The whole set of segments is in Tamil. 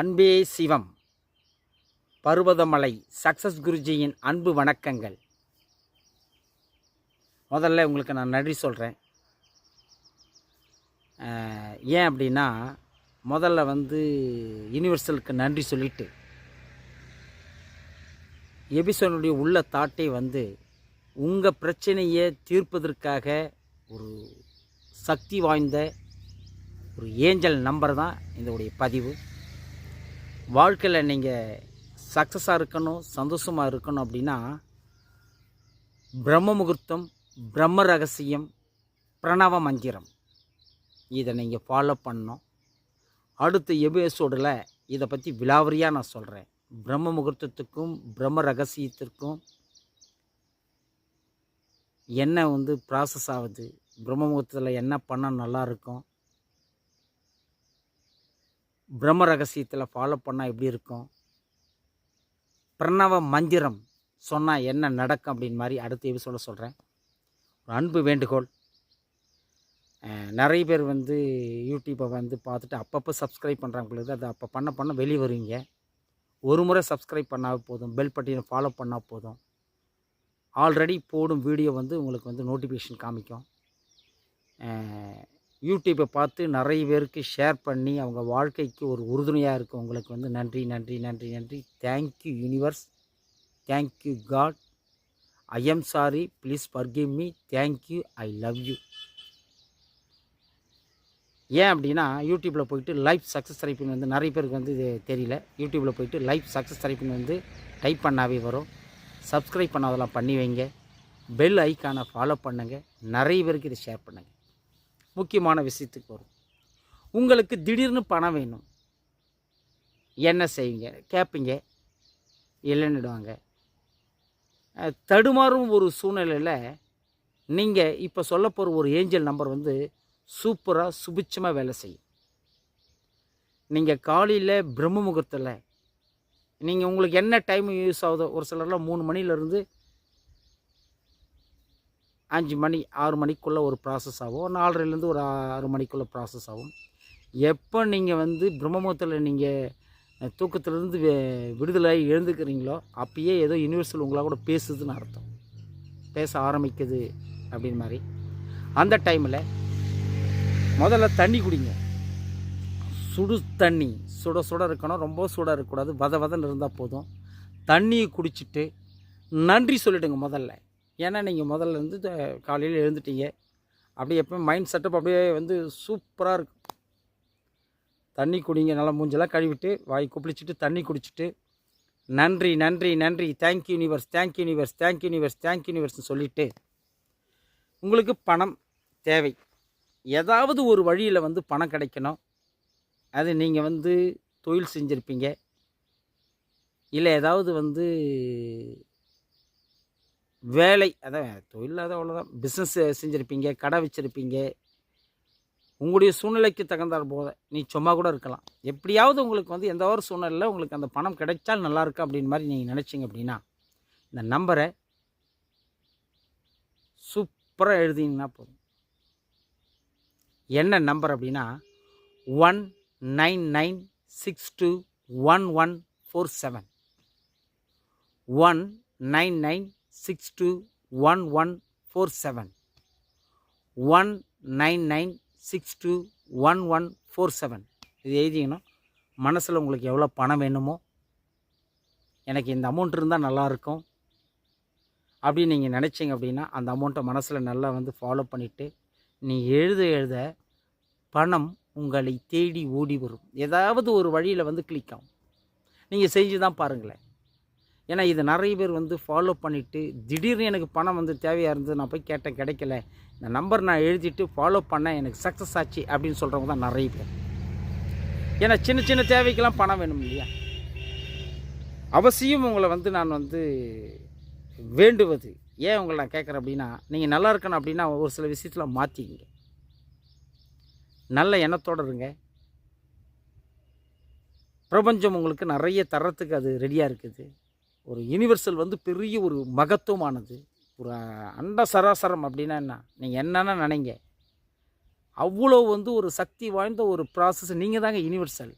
அன்பே சிவம். பருவதமலை சக்சஸ் குருஜியின் அன்பு வணக்கங்கள். முதல்ல உங்களுக்கு நான் நன்றி சொல்கிறேன் ஏன் அப்படின்னா முதல்ல வந்து யூனிவர்சலுக்கு நன்றி சொல்லிட்டு எபிசோனுடைய உள்ள தாட்டை வந்து உங்கள் பிரச்சனையை தீர்ப்பதற்காக ஒரு சக்தி வாய்ந்த ஒரு ஏஞ்சல் நம்பர் தான் இதோடைய பதிவு. வாழ்க்கையில் நீங்கள் சக்ஸஸாக இருக்கணும் சந்தோஷமாக இருக்கணும் அப்படின்னா பிரம்ம முகூர்த்தம் பிரம்ம ரகசியம் பிரணவ மந்திரம். இதை நீங்கள் ஃபாலோ பண்ணணும். அடுத்த எபிசோடில் இதை பற்றி விலாவரியாக நான் சொல்கிறேன் பிரம்ம முகூர்த்தத்துக்கும் பிரம்ம ரகசியத்திற்கும் என்ன வந்து ப்ராசஸ் ஆகுது? பிரம்ம முகூர்த்தத்தில் என்ன பண்ணால் நல்லா இருக்கும்? பிரம்ம ரகசியத்தில் ஃபாலோ பண்ணால் எப்படி இருக்கும்? பிரணவ மந்திரம் சொன்னால் என்ன நடக்கும் அப்படின்னு மாதிரி அடுத்த எபிசோட சொல்கிறேன் ஒரு அன்பு வேண்டுகோள். நிறைய பேர் வந்து யூடியூப்பை வந்து பார்த்துட்டு அப்பப்போ சப்ஸ்கிரைப் பண்ணுறாங்க பொழுது அது அப்போ பண்ண பண்ண வெளியே வருவீங்க. ஒரு முறை சப்ஸ்கிரைப் பண்ணால் போதும். பெல் பட்டினை ஃபாலோ பண்ணால் போதும். ஆல்ரெடி போடும் வீடியோ வந்து உங்களுக்கு வந்து நோட்டிஃபிகேஷன் காமிக்கும். யூடியூப்பை பார்த்து நிறைய பேருக்கு ஷேர் பண்ணி அவங்க வாழ்க்கைக்கு ஒரு உறுதுணையாக இருக்கும் உங்களுக்கு வந்து நன்றி நன்றி நன்றி நன்றி. Thank you universe thank you God I am sorry please forgive me thank you I love you ஏன் அப்படின்னா யூடியூப்பில் போயிட்டு லைஃப் சக்ஸஸ் டைப்பின் வந்து நிறைய பேருக்கு வந்து இது தெரியல. யூடியூப்பில் போயிட்டு லைஃப் சக்ஸஸ் டைப்பின் வந்து டைப் பண்ணாவே வரும். சப்ஸ்கிரைப் பண்ணாதெல்லாம் பண்ணி வைங்க. பெல் ஐக்கானை ஃபாலோ பண்ணுங்கள் நிறைய பேருக்கு இதை ஷேர் பண்ணுங்கள் முக்கியமான விஷயத்துக்கு வரும். உங்களுக்கு திடீர்னு பணம் வேணும். என்ன செய்வீங்க? கேட்பீங்க இல்லைன்னுடுவாங்க தடுமாறும் ஒரு சூழ்நிலையில் நீங்கள் இப்போ சொல்ல போகிற ஒரு ஏஞ்சல் நம்பர் வந்து சூப்பராக சுபிட்சமாக வேலை செய்யும். நீங்கள் காலையில் பிரம்ம முகூர்த்தத்தில் நீங்கள் உங்களுக்கு என்ன டைம் யூஸ் ஆகுதோ ஒரு சிலர்லாம் மூணு மணிலேருந்து அஞ்சு மணி ஆறு மணிக்குள்ளே ஒரு ப்ராசஸ் ஆகும். நாலரைலேருந்து ஒரு ஆறு மணிக்குள்ளே ப்ராசஸ் ஆகும். எப்போ நீங்கள் வந்து பிரம்மமுகத்தில் நீங்கள் தூக்கத்திலேருந்து விடுதலாகி எழுந்துக்கிறீங்களோ அப்பயே ஏதோ யூனிவர்சல் உங்களாக கூட பேசுதுன்னு அர்த்தம். பேச ஆரம்பிக்குது அப்படின்னு மாதிரி. அந்த டைமில் முதல்ல தண்ணி குடிங்க. சுடு தண்ணி. சுட சுட இருக்கணும். ரொம்ப சுட இருக்கக்கூடாது. வத வதன்னு இருந்தால் போதும். தண்ணியை குடிச்சிட்டு நன்றி சொல்லிவிடுங்க முதல்ல. ஏன்னா நீங்கள் முதல்ல இருந்து காலையில் எழுந்துட்டீங்க. அப்படியே எப்போ மைண்ட் செட்டப் அப்படியே வந்து சூப்பராக இருக்கும். தண்ணி குடிங்க நல்லா மூஞ்செல்லாம் கழுவிட்டு வாய் குப்பிளிச்சிட்டு தண்ணி குடிச்சிட்டு. நன்றி நன்றி நன்றி. Thank universe thank universe thank universe thank யூனிவர்ஸ்னு சொல்லிவிட்டு உங்களுக்கு பணம் தேவை. ஏதாவது ஒரு வழியில் வந்து பணம் கிடைக்கணும். அது நீங்கள் வந்து தொழில் செஞ்சுருப்பீங்க. இல்லை ஏதாவது வந்து வேலை அதான் தொழில் அதான் அவ்வளோதான் பிஸ்னஸ் செஞ்சுருப்பீங்க கடை வச்சுருப்பீங்க. உங்களுடைய சூழ்நிலைக்கு தகுந்தாற் போத நீ சும்மா கூட இருக்கலாம். எப்படியாவது உங்களுக்கு வந்து எந்த ஒரு சூழ்நிலையில் உங்களுக்கு அந்த பணம் கிடைச்சால் நல்லாயிருக்கு அப்படின்னு மாதிரி நீங்கள் நினச்சிங்க அப்படின்னா இந்த நம்பரை சூப்பராக எழுதிங்கன்னா போதும். என்ன நம்பர் அப்படின்னா one nine nine six two one one four seven one nine nine six two one one four seven one nine nine six two one one four seven இது எழுதிங்கன்னா மனசில் உங்களுக்கு எவ்வளோ பணம் வேணுமோ எனக்கு இந்த அமௌண்ட் இருந்தால் நல்லாயிருக்கும். அப்படின்னு நீங்கள் நினச்சிங்க அப்படின்னா அந்த அமௌண்ட்டை மனசில் நல்லா வந்து ஃபாலோ பண்ணிவிட்டு நீ எழுத எழுத பணம் உங்களை தேடி ஓடி வரும். ஏதாவது ஒரு வழியில் வந்து கிளிக் ஆகும். நீங்கள் செஞ்சு தான் பாருங்களேன். ஏன்னா இது நிறைய பேர் வந்து ஃபாலோ பண்ணிவிட்டு திடீர்னு எனக்கு பணம் வந்து தேவையாக இருந்தது நான் போய் கேட்டேன் கிடைக்கல. இந்த நம்பர் நான் எழுதிட்டு ஃபாலோ பண்ணேன் எனக்கு சக்ஸஸ் ஆச்சு அப்படின்னு சொல்கிறவங்க தான் நிறைய பேர். ஏன்னா சின்ன சின்ன தேவைக்கெல்லாம் பணம் வேணும் இல்லையா? அவசியம் உங்களை வந்து நான் வந்து வேண்டுவது. ஏன் உங்களை நான் கேட்குறேன் அப்படின்னா நீங்கள் நல்லா இருக்கணும் அப்படின்னா ஒரு சில விஷயத்தில் மாற்றிக்கிங்க நல்ல எண்ணத்தோடு இருங்க. பிரபஞ்சம் உங்களுக்கு நிறைய தரத்துக்கு அது ரெடியாக இருக்குது. ஒரு யுனிவர்சல் வந்து பெரிய ஒரு மகத்துவமானது. ஒரு அண்ட சராசரம் அப்படின்னா என்ன? நீங்கள் என்னென்ன நினைங்க. அவ்வளோ வந்து ஒரு சக்தி வாய்ந்த ஒரு ப்ராசஸ் நீங்கள் தாங்க யூனிவர்சல்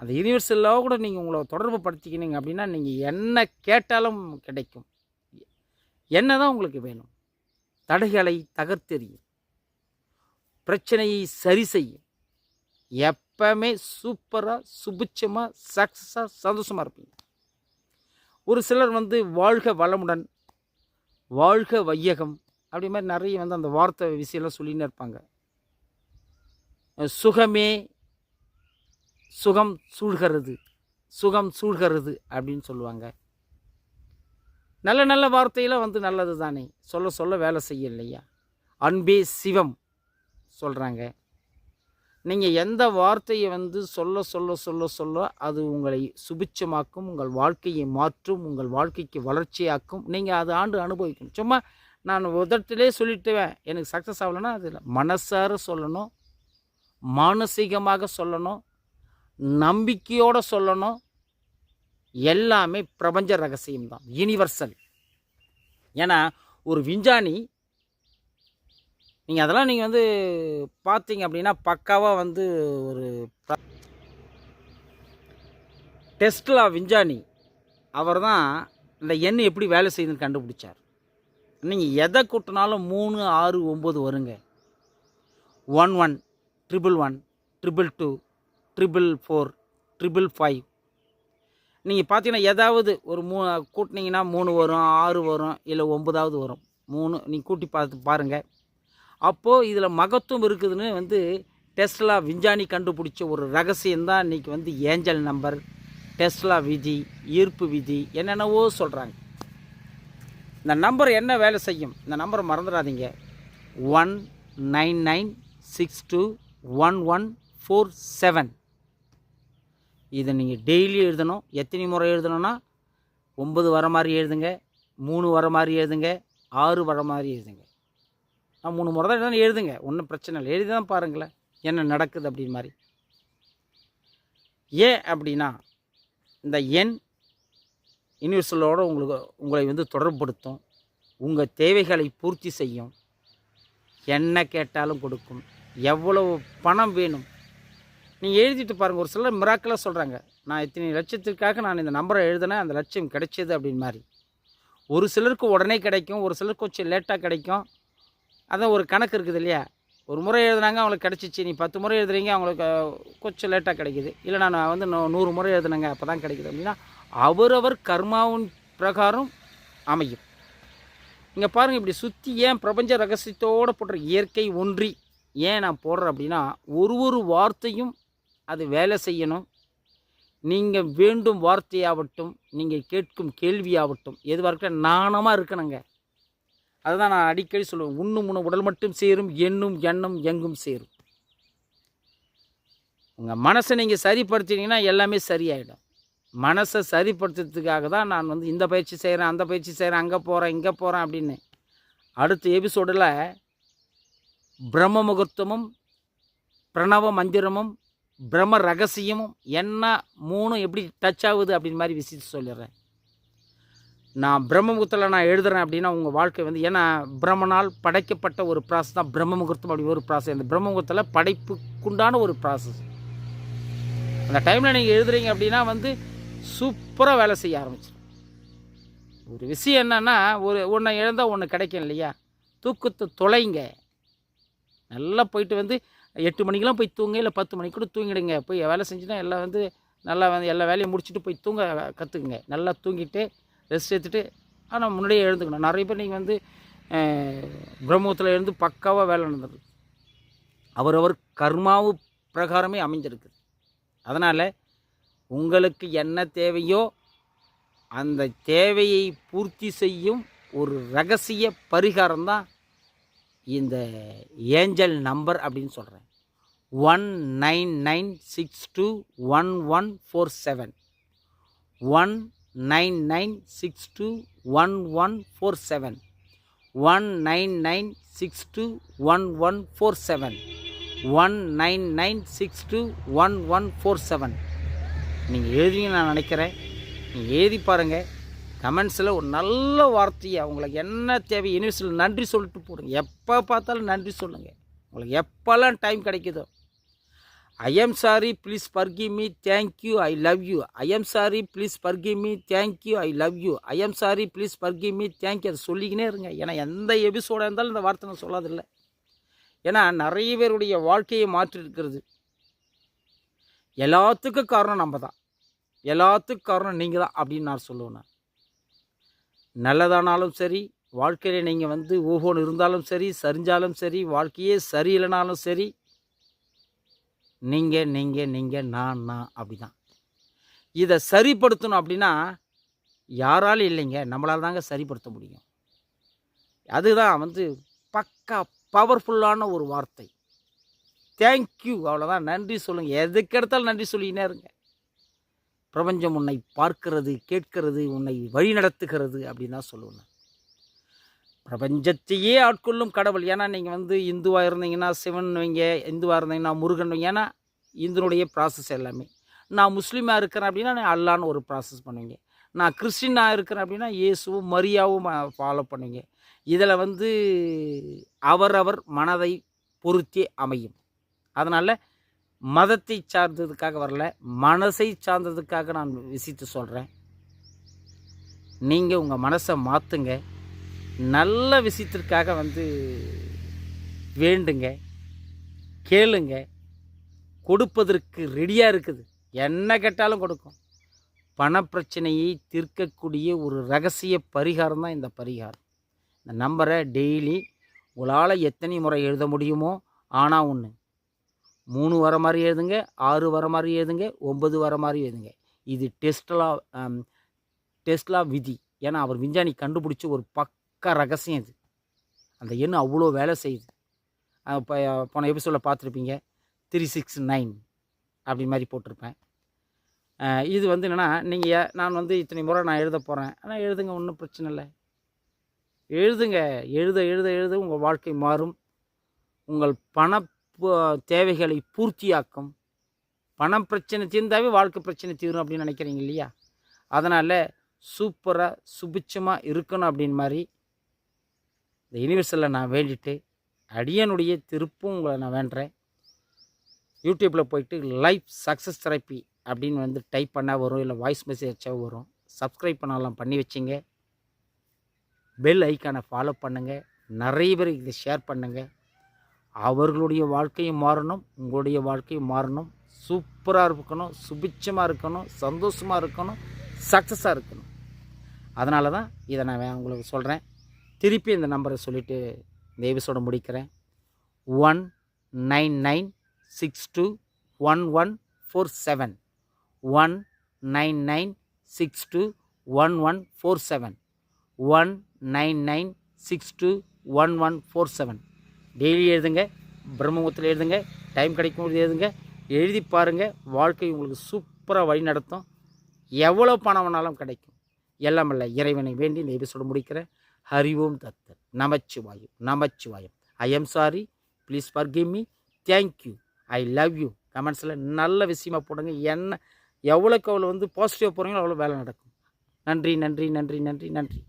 அந்த யூனிவர்சலாக கூட நீங்கள் உங்களை தொடர்பு படுத்திக்கினீங்க அப்படின்னா நீங்கள் என்ன கேட்டாலும் கிடைக்கும். என்ன தான் உங்களுக்கு வேணும். தடைகளை தகர்த்தெறியும். பிரச்சனையை சரி செய்யும். எப்பவுமே சூப்பராக சுபிட்சமாக சக்ஸஸாக சந்தோஷமாக இருப்பீங்க. ஒரு சிலர் வந்து வாழ்க வளமுடன் வாழ்க வையகம் அப்படி மாதிரி நிறைய வந்து அந்த வார்த்தை விஷயம்லாம் சொல்லின்னு இருப்பாங்க. சுகமே சுகம் சூழ்கிறது சுகம் சூழ்கிறது அப்படின்னு சொல்லுவாங்க. நல்ல நல்ல வார்த்தையெல்லாம் வந்து நல்லது தானே சொல்ல சொல்ல வேலை செய்ய இல்லையா அன்பே சிவம் சொல்கிறாங்க நீங்கள் எந்த வார்த்தையை வந்து சொல்ல சொல்ல சொல்ல சொல்ல அது உங்களை சுபிச்சமாக்கும் உங்கள் வாழ்க்கையை மாற்றும் உங்கள் வாழ்க்கைக்கு வளர்ச்சியாக்கும். நீங்கள் அது ஆண்டு அனுபவிக்கணும். சும்மா நான் உதட்டிலே சொல்லிட்டுவேன். எனக்கு சக்ஸஸ் ஆகலைன்னா அது இல்லை. மனசார சொல்லணும். மானசீகமாக சொல்லணும். நம்பிக்கையோடு சொல்லணும். எல்லாமே பிரபஞ்ச ரகசியம் தான் யூனிவர்சல் ஏன்னா ஒரு விஞ்ஞானி நீங்கள் அதெல்லாம் நீங்கள் வந்து பார்த்தீங்க அப்படின்னா பக்காவாக வந்து ஒரு டெஸ்ட்லா விஞ்ஞானி. அவர் தான் இந்த எண்ணெய் எப்படி வேலை செய்யுதுன்னு கண்டுபிடிச்சார். நீங்கள் எதை கூட்டினாலும் மூணு ஆறு ஒம்பது வருங்க. One one triple one triple two triple four triple five. நீங்கள் பார்த்தீங்கன்னா ஏதாவது ஒரு மூ கூட்டினீங்கன்னா மூணு வரும் ஆறு வரும் இல்லை ஒம்பதாவது வரும். மூணு நீங்கள் கூட்டி பார்த்து பாருங்கள் அப்போது இதில் மகத்துவம் இருக்குதுன்னு வந்து டெஸ்லா விஞ்ஞானி கண்டுபிடிச்ச ஒரு ரகசியம்தான் இன்றைக்கி வந்து ஏஞ்சல் நம்பர் டெஸ்லா விதி ஈர்ப்பு விதி என்னென்னவோ சொல்கிறாங்க இந்த நம்பர் என்ன வேலை செய்யும்? இந்த நம்பரை மறந்துடாதீங்க. One nine nine six two one one four seven. இதை நீங்கள் டெய்லி எழுதணும். எத்தனை முறை எழுதணும்னா? ஒம்பது வர மாதிரி எழுதுங்க மூணு வர மாதிரி எழுதுங்க ஆறு வர மாதிரி எழுதுங்க. நான் மூணு முறை தான் எழுதுங்க. ஒன்றும் பிரச்சனை இல்லை. எழுதி தான் பாருங்களேன். என்ன நடக்குது அப்படின்னு மாதிரி. ஏன் அப்படின்னா இந்த எண் யூனிவர்சலோடு உங்களுக்கு உங்களை வந்து தொடர்புபடுத்தும். உங்கள் தேவைகளை பூர்த்தி செய்யும். என்ன கேட்டாலும் கொடுக்கும். எவ்வளவு பணம் வேணும். நீங்கள் எழுதிட்டு பாருங்கள் ஒரு சிலர் மிராக்கலாக சொல்கிறாங்க நான் இத்தனை லட்சத்திற்காக நான் இந்த நம்பரை எழுதினேன். அந்த லட்சம் கிடைச்சது அப்படின்னு மாதிரி. ஒரு சிலருக்கு உடனே கிடைக்கும். ஒரு சிலருக்கு கொஞ்சம் லேட்டாக கிடைக்கும். அதான் ஒரு கணக்கு இருக்குது இல்லையா? ஒரு முறை எழுதுனாங்க அவங்களுக்கு கிடச்சிச்சு. நீ பத்து முறை எழுதுறீங்க அவங்களுக்கு கொஞ்சம் லேட்டாக கிடைக்கிது. இல்லை நான் வந்து நூறு முறை எழுதுனேங்க அப்போ தான் கிடைக்குது அப்படின்னா அவரவர் கர்மாவின் பிரகாரம் அமையும். இங்கே பாருங்கள் இப்படி சுற்றி ஏன் பிரபஞ்ச ரகசியத்தோடு போடுற இயற்கை ஒன்றி ஏன் நான் போடுறேன் அப்படின்னா ஒரு ஒரு வார்த்தையும் அது வேலை செய்யணும். நீங்கள் வேண்டும் வார்த்தையாகட்டும் நீங்கள் கேட்கும் கேள்வியாகட்டும் எதுவாக இருக்கட்டும் நாணமாக இருக்கணுங்க. அதுதான் நான் அடிக்கடி சொல்லுவேன். உண்ணும் உணவு உடல் மட்டும் சேரும் எண்ணும் எண்ணம் எங்கும் சேரும். உங்கள் மனசை நீங்கள் சரிப்படுத்தினீங்கன்னா எல்லாமே சரியாயிடும். மனசை சரிப்படுத்துறதுக்காக தான் நான் வந்து இந்த பயிற்சி செய்கிறேன் அந்த பயிற்சி செய்கிறேன் அங்கே போகிறேன் இங்கே போகிறேன் அப்படின்னு. அடுத்த எபிசோடில் பிரம்ம முகூர்த்தமும் பிரணவ மந்திரமும் பிரம்ம ரகசியமும் என்ன மூணும் எப்படி டச் ஆகுது அப்படின்னு மாதிரி விஷயத்தை சொல்லிடுறேன். நான் பிரம்ம முகூர்த்தத்தில் நான் எழுதுறேன் அப்படின்னா உங்கள் வாழ்க்கை வந்து ஏன்னா பிரம்மனால் படைக்கப்பட்ட ஒரு ப்ராசஸ் தான் பிரம்ம முகூர்த்தம் அப்படி ஒரு ப்ராசஸ் அந்த பிரம்ம முகூர்த்தத்தில் படைப்புக்குண்டான ஒரு ப்ராசஸ் அந்த டைமில் நீங்கள் எழுதுறீங்க அப்படின்னா வந்து சூப்பராக வேலை செய்ய ஆரம்பிச்சிடும். ஒரு விஷயம் என்னென்னா ஒரு ஒன்றை எழுந்தால் ஒன்று கிடைக்கும் இல்லையா? தூக்கத்தை தொலைங்க. நல்லா போயிட்டு வந்து எட்டு மணிக்கெலாம் போய் தூங்க இல்லை பத்து மணிக்கு கூட தூங்கிடுங்க. போய் வேலை செஞ்சுன்னா எல்லாம் வந்து நல்லா வந்து எல்லா வேலையும் முடிச்சுட்டு போய் தூங்க கற்றுக்குங்க நல்லா தூங்கிட்டு ரெஸ்ட் எடுத்துகிட்டு ஆனால் முன்னாடியே எழுந்துக்கணும். நிறைய பேர் நீங்கள் வந்து பிரம்மத்தில் எழுந்து பக்காவாக வேலை நடந்தது. அவரவர் கர்மாவு பிரகாரமே அமைஞ்சிருக்கு. அதனால் உங்களுக்கு என்ன தேவையோ அந்த தேவையை பூர்த்தி செய்யும் ஒரு ரகசிய பரிகாரம் தான் இந்த ஏஞ்சல் நம்பர் அப்படின்னு சொல்கிறேன் one nine nine six two one one four seven. One nine nine six two one one four seven. One nine nine six two one one four seven. One nine nine six two one one four seven. நீங்கள் எழுதிங்க நான் நினைக்கிறேன். நீங்கள் எழுதி பாருங்கள் கமெண்ட்ஸில் ஒரு நல்ல வார்த்தையை உங்களுக்கு என்ன தேவை யூனிவர்சிட்டியில் நன்றி சொல்லிட்டு போடுங்க. எப்போ பார்த்தாலும் நன்றி சொல்லுங்கள் உங்களுக்கு எப்போல்லாம் டைம் கிடைக்குதோ. I am sorry please forgive me thank you I love you I am sorry please forgive me thank you I love you I am sorry please forgive me thank you அதை சொல்லிக்கினே இருங்க. ஏன்னா எந்த எபிசோடாக இருந்தாலும் இந்த வார்த்தை நான் சொல்லாதில்லை. ஏன்னா நிறைய பேருடைய வாழ்க்கையை மாற்றிருக்கிறது எல்லாத்துக்கும் காரணம் நம்ம தான் எல்லாத்துக்கும் காரணம் நீங்கள் தான் அப்படின்னு நான் சொல்லுவேன் நல்லதானாலும் சரி வாழ்க்கையில் நீங்கள் வந்து ஒவ்வொன்று இருந்தாலும் சரி சரிஞ்சாலும் சரி வாழ்க்கையே சரியில்லைனாலும் சரி நீங்கள் நீங்கள் நீங்கள் நான் நான் அப்படி தான் இதை சரிப்படுத்தணும் அப்படின்னா யாராலும் இல்லைங்க நம்மளால் தாங்க சரிப்படுத்த முடியும். அதுதான் வந்து பக்கா பவர்ஃபுல்லான ஒரு வார்த்தை. தேங்க்யூ அவ்வளோதான் நன்றி சொல்லுங்கள் எதுக்கு எடுத்தாலும் நன்றி சொல்லினே இருங்க. பிரபஞ்சம் உன்னை பார்க்கிறது கேட்கிறது உன்னை வழி நடத்துகிறது அப்படின்னு தான் சொல்லுவேன் பிரபஞ்சத்தையே ஆட்கொள்ளும் கடவுள். ஏன்னா நீங்கள் வந்து இந்துவாக இருந்தீங்கன்னா சிவன் வைங்க இந்துவாக இருந்தீங்கன்னா முருகன் வைங்க ஏன்னா இந்துனுடைய ப்ராசஸ் எல்லாமே. நான் முஸ்லீமாக இருக்கிறேன் அப்படின்னா நான் அல்லான்னு ஒரு ப்ராசஸ் பண்ணுவீங்க. நான் கிறிஸ்டினாக இருக்கிறேன் அப்படின்னா இயேசுவும் மரியாவும் ஃபாலோ பண்ணுவீங்க. இதில் வந்து அவரவர் மனதை பொருத்தே அமையும். அதனால் மதத்தை சார்ந்ததுக்காக வரல மனசை சார்ந்ததுக்காக நான் விசித்து சொல்கிறேன் நீங்கள் உங்கள் மனசை மாற்றுங்க நல்ல விஷயத்திற்காக வந்து வேண்டுங்க கேளுங்க கொடுப்பதற்கு ரெடியாக இருக்குது. என்ன கேட்டாலும் கொடுக்கும். பணப்பிரச்சனையை தீர்க்கக்கூடிய ஒரு ரகசிய பரிகாரம் தான் இந்த பரிகாரம். இந்த நம்பரை டெய்லி உங்களால் எத்தனை முறை எழுத முடியுமோ ஆனால் ஒன்று மூணு வர மாதிரி எழுதுங்க ஆறு வர மாதிரி எழுதுங்க ஒன்பது வர மாதிரி எழுதுங்க. இது டெஸ்ட்லா டெஸ்ட்லா விதி. ஏன்னா அவர் விஞ்ஞானி கண்டுபிடிச்ச ஒரு பக் பக்கா ரகசியம் இது. அந்த எண் அவ்வளோ வேலை செய்யுது. இப்போ போன எபிசோடில் பார்த்துருப்பீங்க. த்ரீ சிக்ஸ் நைன் அப்படி மாதிரி போட்டிருப்பேன். இது வந்து என்னென்னா நீங்கள் நான் வந்து இத்தனை முறை நான் எழுத போகிறேன் ஆனால் எழுதுங்க ஒன்றும் பிரச்சனை இல்லை. எழுதுங்க. எழுத எழுத எழுத உங்கள் வாழ்க்கை மாறும். உங்கள் பண தேவைகளை பூர்த்தியாக்கும். பணம் பிரச்சனை தீர்ந்தாவே வாழ்க்கை பிரச்சனை தீரும் அப்படின்னு நினைக்கிறீங்க இல்லையா? அதனால் சூப்பராக சுபிச்சமாக இருக்கணும் அப்படின்னு மாதிரி இந்த யூனிவர்சலில் நான் வேண்டிட்டு அடியனுடைய திருப்பும் உங்களை நான் வேண்டுறேன் யூடியூப்பில் போயிட்டு லைஃப் சக்ஸஸ் தெரப்பி அப்படின்னு வந்து டைப் பண்ணால் வரும் இல்லை வாய்ஸ் மெசேஜ் வரும். சப்ஸ்கிரைப் பண்ணலாம் பண்ணி வச்சிங்க. பெல் ஐக்கானை ஃபாலோ பண்ணுங்கள் நிறைய பேர் இதை ஷேர் பண்ணுங்கள் அவர்களுடைய வாழ்க்கையும் மாறணும் உங்களுடைய வாழ்க்கையும் மாறணும். சூப்பராக இருக்கணும் சுபிட்சமாக இருக்கணும் சந்தோஷமாக இருக்கணும் சக்ஸஸாக இருக்கணும். அதனால தான் இதை நான் வே- உங்களுக்கு சொல்கிறேன் திருப்பி இந்த நம்பரை சொல்லிவிட்டு இந்த எபிசோட முடிக்கிறேன். One nine nine six two one one four seven one nine nine six two one one four seven one nine nine six two one one four seven daily எழுதுங்க பிரம்மபுத்தில் எழுதுங்க டைம் கிடைக்கும் போது எழுதுங்க எழுதி பாருங்கள் வாழ்க்கை உங்களுக்கு சூப்பராக வழி நடத்தும். எவ்வளோ பணம் வேணாலும் கிடைக்கும். எல்லாம் இல்லை இறைவனை வேண்டி இந்த எபிசோடு முடிக்கிறேன். ஹரி ஓம் தத்தன். நமச்சிவாயம் Namachivayam. I am sorry please forgive me thank you I love you கமெண்ட்ஸில் நல்ல விஷயமா போடுங்க. என்ன எவ்வளோக்கு அவ்வளோ வந்து பாசிட்டிவாக போகிறீங்களோ அவ்வளோ வேலை நடக்கும். நன்றி நன்றி நன்றி நன்றி நன்றி.